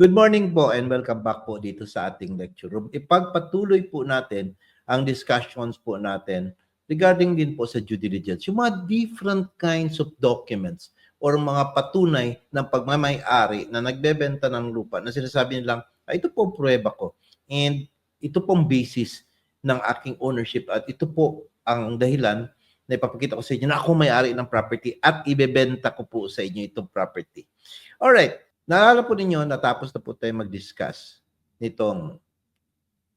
Good morning po and welcome back po dito sa ating lecture room. Ipagpatuloy po natin ang discussions po natin regarding din po sa due diligence. Yung mga different kinds of documents or mga patunay ng pagmamayari na nagbebenta ng lupa na sinasabi nilang, ah, ito po ang pruweba ko and ito pong basis ng aking ownership at ito po ang dahilan na ipapakita ko sa inyo na ako may-ari ng property at ibebenta ko po sa inyo itong property. Alright, Naalala po ninyo, natapos na po tayo mag-discuss nitong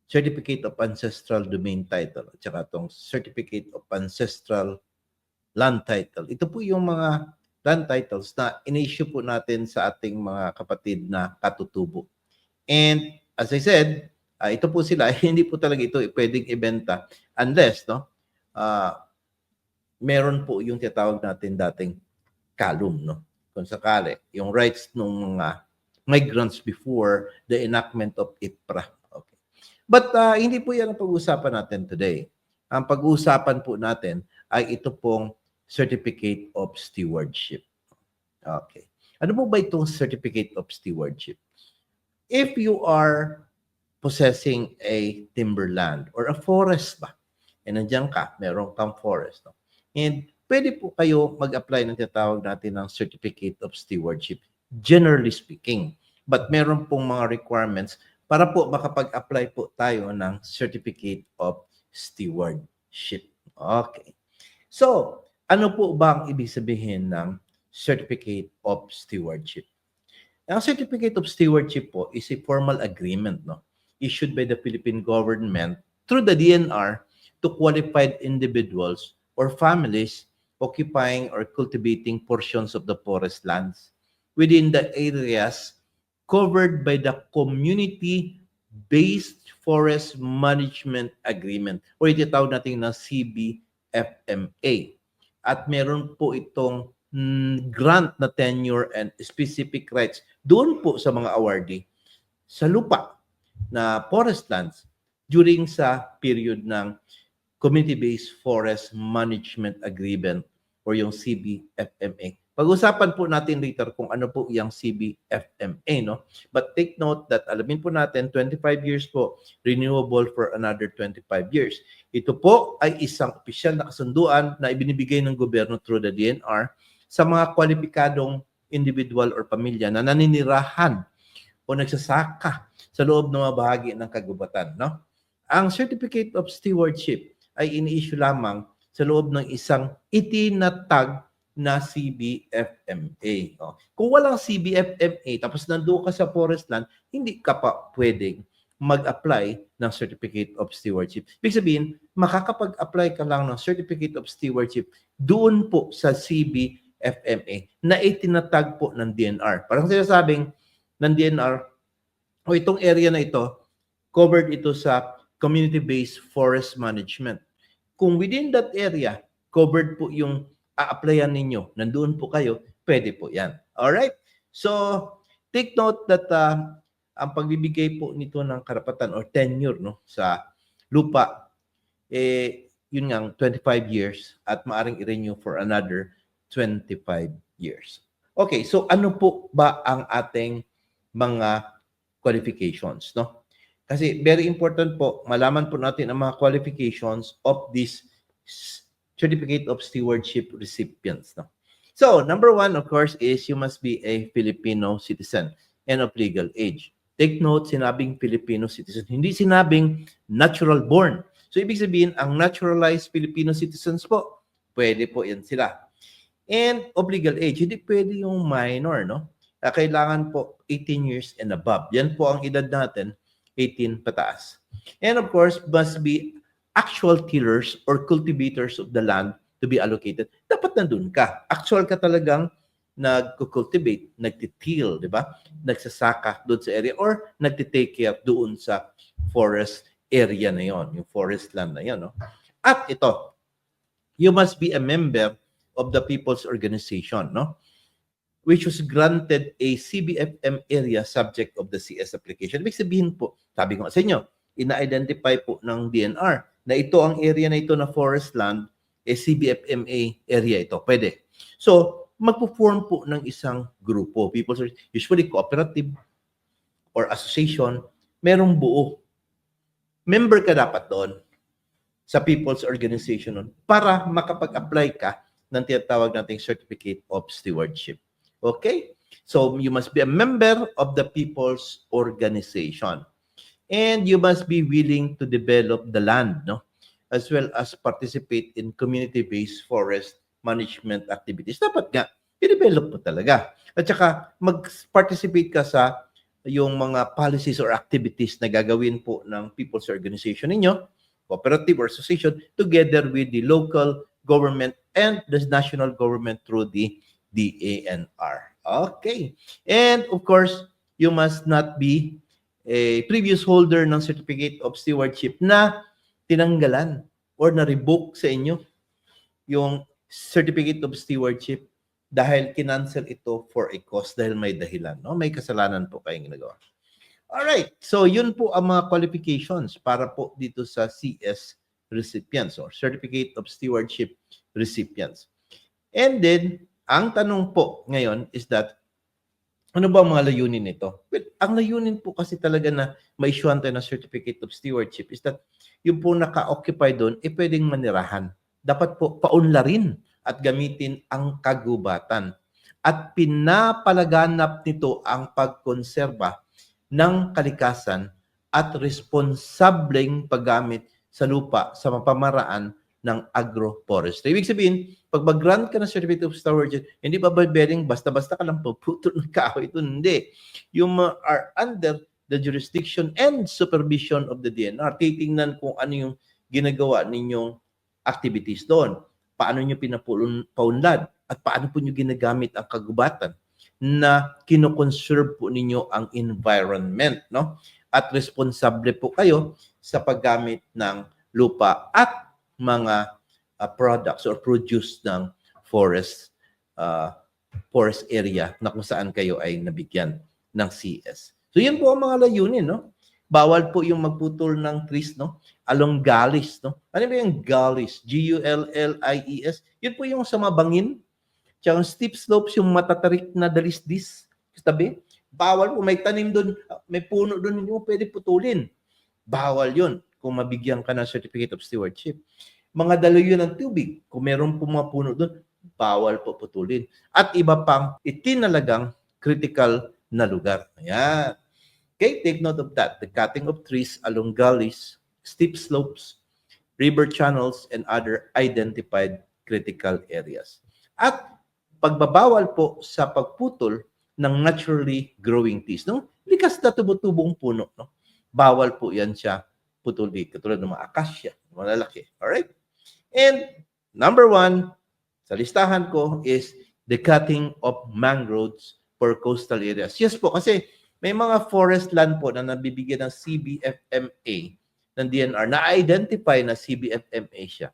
Certificate of Ancestral Domain Title at saka itong Certificate of Ancestral Land Title. Ito po yung mga land titles na in-issue po natin sa ating mga kapatid na katutubo. And as I said, ah, ito po sila, hindi po talaga ito pwedeng ibenta unless, no, ah, meron po yung tinatawag natin dating calum, no? Kung sakali, yung rights ng mga migrants before the enactment of IPRA. Okay. But uh, hindi po yan ang pag-uusapan natin today. Ang pag-uusapan po natin ay ito pong Certificate of Stewardship. Okay. Ano po ba itong Certificate of Stewardship? If you are possessing a timberland or a forest ba, and nandiyan ka, meron kang forest. No? And pwede po kayo mag-apply ng tinatawag natin ng Certificate of Stewardship, generally speaking. But meron pong mga requirements para po makapag-apply po tayo ng Certificate of Stewardship. Okay. So, ano po ba ang ibig sabihin ng Certificate of Stewardship? Ang Certificate of Stewardship po is a formal agreement no, issued by the Philippine government through the DNR to qualified individuals or families occupying or cultivating portions of the forest lands within the areas covered by the community-based forest management agreement or itinatawag natin na CBFMA. At meron po itong mm, grant na tenure and specific rights doon po sa mga awardee sa lupa na forest lands during sa period ng Community-Based Forest Management Agreement or yung CBFMA. Pag-usapan po natin later kung ano po yung CBFMA, no? But take note that alamin po natin 25 years po, renewable for another 25 years. Ito po ay isang opisyal na kasunduan na ibinibigay ng gobyerno through the DNR sa mga kwalipikadong individual or pamilya na naninirahan o nagsasaka sa loob ng mga bahagi ng kagubatan, no? Ang Certificate of Stewardship ay ini-issue lamang sa loob ng isang itinatag na CBFMA. O, Kung walang CBFMA, tapos nandoon ka sa forest land, hindi ka pa pwedeng mag-apply ng Certificate of Stewardship. Ibig sabihin, makakapag-apply ka lang ng Certificate of Stewardship doon po sa CBFMA na itinatag po ng DNR. Parang sinasabing ng DNR, o itong area na ito, covered ito sa community-based forest management. Kung within that area, covered po yung a-applyan ninyo, nandoon po kayo, pwede po yan. Alright? So, take note that uh, ang pagbibigay po nito ng karapatan or tenure no, sa lupa, eh, yun nga, 25 years at maaring i-renew for another 25 years. Okay, so ano po ba ang ating mga qualifications, no? Kasi very important po, malaman po natin ang mga qualifications of this Certificate of Stewardship recipients. No? So, number one, of course, is you must be a Filipino citizen and of legal age. Take note, sinabing Filipino citizen, hindi sinabing natural born. So, ibig sabihin, ang naturalized Filipino citizens po, pwede po yan sila. And of legal age, hindi pwede yung minor, no? Ah, Kailangan po 18 years and above. Yan po ang edad natin, 18 pataas. And of course, must be actual tillers or cultivators of the land to be allocated. Dapat nandun ka. Actual ka talagang nag-cultivate, nagtitil, di ba? Nagsasaka doon sa area or nagtitake care doon sa forest area na yon, yung forest land na yon. No? At ito, you must be a member of the People's Organization, no? Which was granted a CBFM area subject of the CS application. Ibig sabihin po, sabi ko sa inyo, ina-identify po ng DNR na ito ang area na ito na forest land, eh CBFMA area ito. Pwede. So, magpo-form po ng isang grupo. People, usually cooperative, or association, merong buo. Member ka dapat doon sa people's organization nun para makapag-apply ka ng tinatawag nating Certificate of Stewardship. Okay? So, you must be a member of the people's organization. And you must be willing to develop the land, no? As well as participate in community-based forest management activities. Dapat nga, i-develop mo talaga. At saka, mag-participate ka sa yung mga policies or activities na gagawin po ng people's organization ninyo, cooperative or association, together with the local government and the national government through the DANR. Okay. And of course, you must not be a previous holder ng certificate of stewardship na tinanggalan or na-revoke sa inyo yung certificate of stewardship dahil kinancel ito for a cause dahil may dahilan. No? May kasalanan po kayong ginagawa. Alright, so yun po ang mga qualifications para po dito sa CS recipients or Certificate of Stewardship recipients. And then, ang tanong po ngayon is that, ano ba ang mga layunin nito? Well, ang layunin po kasi talaga na ma-issuean tayo ng Certificate of Stewardship is that yung po naka-occupy doon, eh pwedeng manirahan. Dapat po paunlarin at gamitin ang kagubatan. At pinapalaganap nito ang pagkonserba ng kalikasan at responsableng paggamit sa lupa sa mapamaraan ng agroforestry. Ibig sabihin, pag mag-grant ka ng Certificate of Stewardship, hindi ba barbering basta-basta ka lang puputol ng kahoy ito? Hindi. You are under the jurisdiction and supervision of the DNR. Titingnan kung ano yung ginagawa ninyong activities doon. Paano nyo pinapaunlad at paano po nyo ginagamit ang kagubatan na kinoconserve po ninyo ang environment, no? At responsable po kayo sa paggamit ng lupa at mga uh, products or produce ng forest uh, forest area na kung saan kayo ay nabigyan ng CS. So yan po ang mga layunin, no? Bawal po yung magputol ng trees, no? Along gullies, no? Ano ba yung gullies? G-U-L-L-I-E-S. Yun po yung sa mabangin. Tsaka yung steep slopes, yung matatarik na dalisdis. Tabi. Bawal po. May tanim doon, may puno doon, hindi mo pwede putulin. Bawal yun kung mabigyan ka ng Certificate of Stewardship. Mga dalayo ng tubig, kung meron po mga puno doon, bawal po putulin. At iba pang itinalagang critical na lugar. Ayan. Okay, take note of that. The cutting of trees along gullies, steep slopes, river channels, and other identified critical areas. At pagbabawal po sa pagputol ng naturally growing trees. No? Likas na tubong puno. No? Bawal po yan siya putuli, katulad ng mga akasya, malalaki. Alright? And number one, sa listahan ko is the cutting of mangroves for coastal areas. Yes po, kasi may mga forest land po na nabibigyan ng CBFMA ng DNR na identify na CBFMA siya.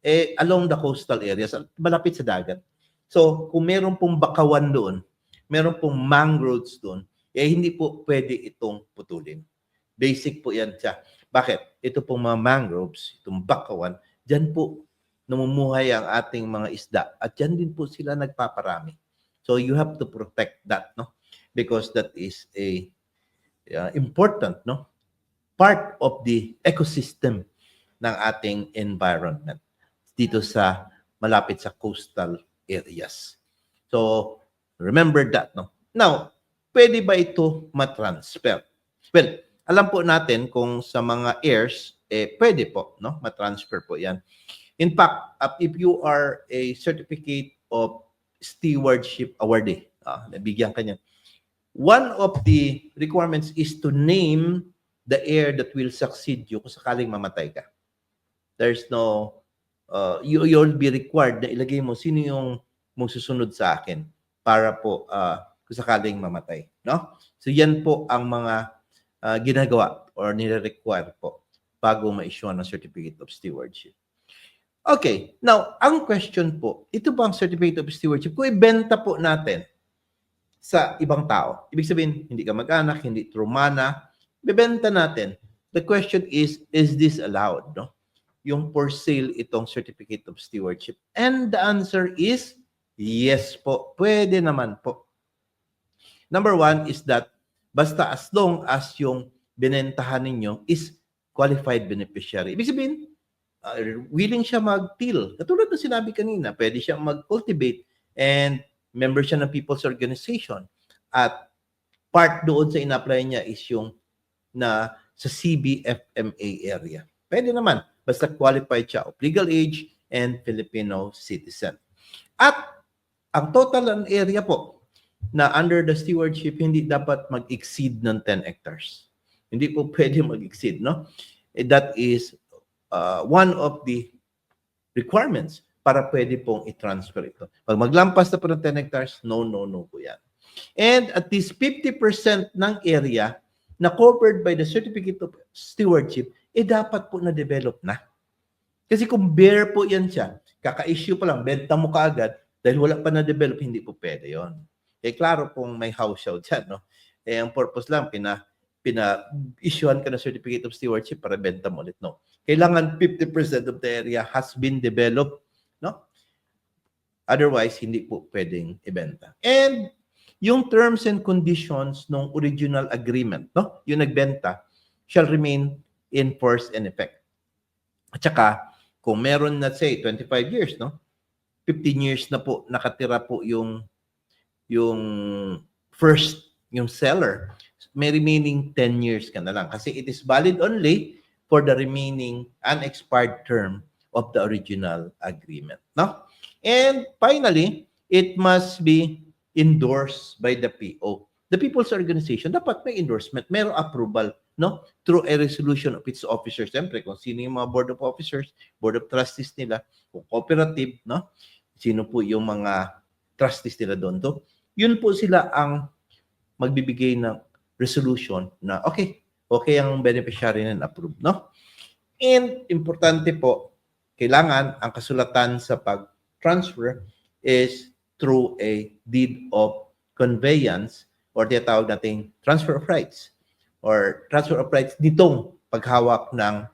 Eh, along the coastal areas, malapit sa dagat. So, kung meron pong bakawan doon, meron pong mangroves doon, eh hindi po pwede itong putulin. Basic po yan siya. Bakit? Ito pong mga mangroves, itong bakawan, dyan po namumuhay ang ating mga isda. At dyan din po sila nagpaparami. So you have to protect that, no? Because that is a uh, important, no? Part of the ecosystem ng ating environment dito sa malapit sa coastal areas. So remember that, no? Now, pwede ba ito matransfer? Well, alam po natin kung sa mga heirs, eh, pwede po, no? Matransfer po yan. In fact, uh, if you are a certificate of stewardship awardee, ah, nabigyan ka niyan, one of the requirements is to name the heir that will succeed you kung sakaling mamatay ka. There's no, uh, you, you'll be required na ilagay mo sino yung mong susunod sa akin para po uh, kung sakaling mamatay. No? So yan po ang mga uh, ginagawa or nire-require po bago ma-issue ng Certificate of Stewardship. Okay, now, ang question po, ito bang Certificate of Stewardship, kung ibenta po natin sa ibang tao, ibig sabihin, hindi ka mag-anak, hindi trumana, bibenta natin. The question is, is this allowed? No? Yung for sale itong Certificate of Stewardship. And the answer is, yes po, pwede naman po. Number one is that Basta as long as yung binentahan ninyo is qualified beneficiary. Ibig sabihin, uh, willing siya mag-till. Katulad ng sinabi kanina, pwede siya mag-cultivate and member siya ng people's organization. At part doon sa in-apply niya is yung na sa CBFMA area. Pwede naman, basta qualified siya of legal age and Filipino citizen. At ang total area po na under the stewardship hindi dapat mag-exceed ng 10 hectares. Hindi po pwede mag-exceed, no? Eh, That is uh, one of the requirements para pwede pong i-transfer ito. Pag maglampas na po ng 10 hectares, no, no, no po yan. And at least 50% ng area na covered by the Certificate of Stewardship, eh dapat po na-develop na. Kasi kung bare po yan siya, kaka-issue pa lang, benta mo kaagad, dahil wala pa na-develop, hindi po pwede yon. Eh klaro kung may house show dyan, no? Eh ang purpose lang, pina, pina-issuean ka ng Certificate of Stewardship para benta mo ulit, no? Kailangan 50% of the area has been developed, no? Otherwise, hindi po pwedeng ibenta. And yung terms and conditions ng original agreement, no? Yung nagbenta shall remain in force and effect. At saka, kung meron na say 25 years, no? 15 years na po nakatira po yung yung first yung seller, may remaining 10 years ka na lang kasi it is valid only for the remaining unexpired term of the original agreement, no? And finally, it must be endorsed by the PO. The People's Organization, dapat may endorsement, merong approval, no? Through a resolution of its officers. Siyempre, kung sino yung mga board of officers, board of trustees nila, kung cooperative, no? Sino po yung mga trustees nila doon to? Yun po sila ang magbibigay ng resolution na okay, okay ang beneficiary na approve, no? And importante po, kailangan ang kasulatan sa pag-transfer is through a deed of conveyance or tinatawag nating transfer of rights or transfer of rights nitong paghawak ng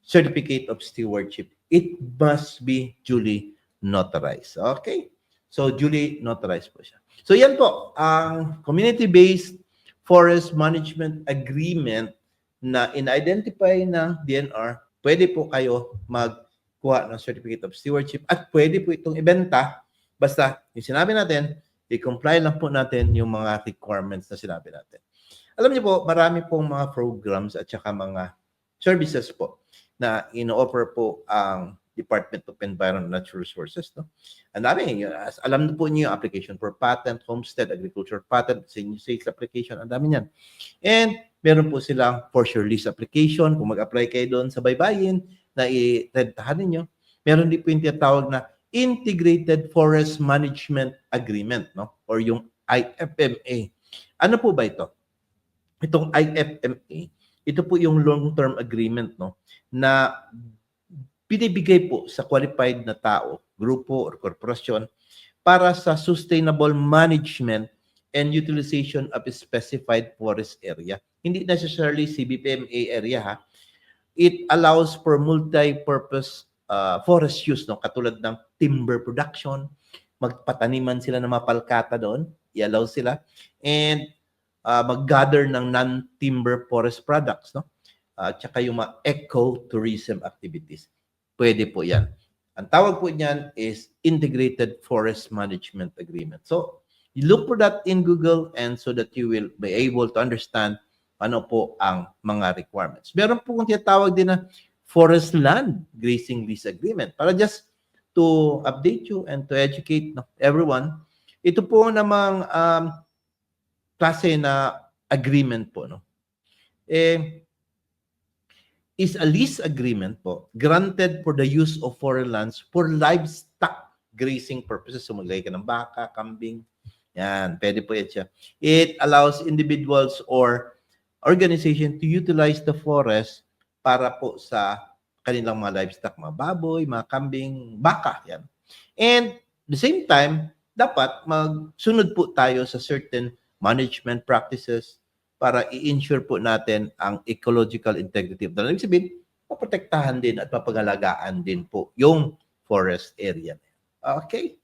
certificate of stewardship. It must be duly notarized. Okay? So, duly notarized po siya. So, yan po, ang community-based forest management agreement na in-identify ng DNR, pwede po kayo magkuha ng certificate of stewardship at pwede po itong ibenta basta yung sinabi natin, i-comply lang po natin yung mga requirements na sinabi natin. Alam niyo po, marami pong mga programs at saka mga services po na ino-offer po ang Department of Environment and Natural Resources. No? Ang dami, as- alam na po niyo yung application for patent, homestead, agriculture patent, sales application, ang dami niyan. And meron po silang for sure lease application. Kung mag-apply kayo doon sa baybayin na i-rentahan ninyo, meron din po yung tinatawag na Integrated Forest Management Agreement, no? Or yung IFMA. Ano po ba ito? Itong IFMA, ito po yung long-term agreement, no? Na binibigay po sa qualified na tao, grupo or korporasyon para sa sustainable management and utilization of a specified forest area. Hindi necessarily CBPMA area ha. It allows for multi-purpose uh, forest use no katulad ng timber production, magpataniman sila ng mapalkata doon, i-allow sila and uh, mag-gather ng non-timber forest products no. At saka yung mga eco-tourism activities. Pwede po 'yan. Ang tawag po niyan is Integrated Forest Management Agreement. So, you look for that in Google and so that you will be able to understand ano po ang mga requirements. Meron po kung tinatawag din na Forest Land Grazing Lease Agreement. Para just to update you and to educate everyone, ito po namang um, klase na agreement po. No? Eh, is a lease agreement po granted for the use of foreign lands for livestock grazing purposes. So maglagay ka ng baka, kambing. Yan, pwede po yan siya. It allows individuals or organization to utilize the forest para po sa kanilang mga livestock, mga baboy, mga kambing, baka. Yan. And the same time, dapat magsunod po tayo sa certain management practices para i-ensure po natin ang ecological integrity of the land. Ibig sabihin, maprotektahan din at mapagalagaan din po yung forest area. Okay?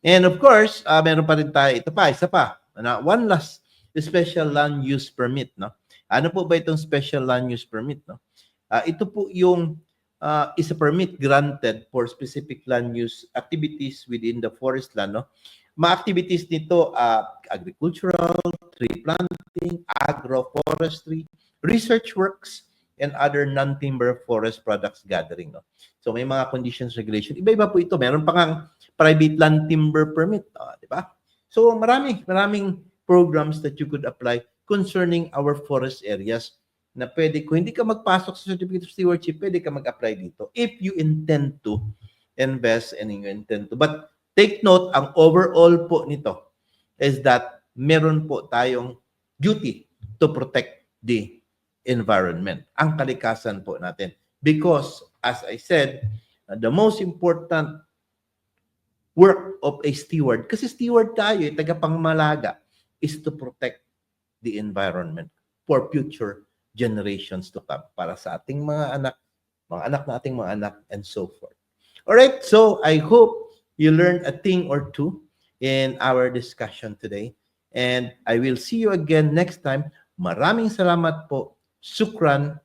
And of course, uh, meron pa rin tayo, ito pa, isa pa, na one last special land use permit, no? Ano po ba itong special land use permit, no? Ah, ito po yung ah, is a permit granted for specific land use activities within the forest land, no? Mga activities nito, ah, agricultural, tree planting, agroforestry, research works, and other non-timber forest products gathering, no? So may mga conditions, regulation. Iba-iba po ito. Meron pa kang private land timber permit, ah, di ba? So marami, maraming programs that you could apply concerning our forest areas na pwede, kung hindi ka magpasok sa Certificate of Stewardship, pwede ka mag-apply dito if you intend to invest and you intend to. But take note, ang overall po nito is that meron po tayong duty to protect the environment, ang kalikasan po natin. Because, as I said, uh, the most important work of a steward, kasi steward tayo, eh, tagapangmalaga, is to protect the environment for future generations to come para sa ating mga anak, mga anak nating mga anak, and so forth. All right, so I hope you learned a thing or two in our discussion today. And I will see you again next time. Maraming salamat po. Sukran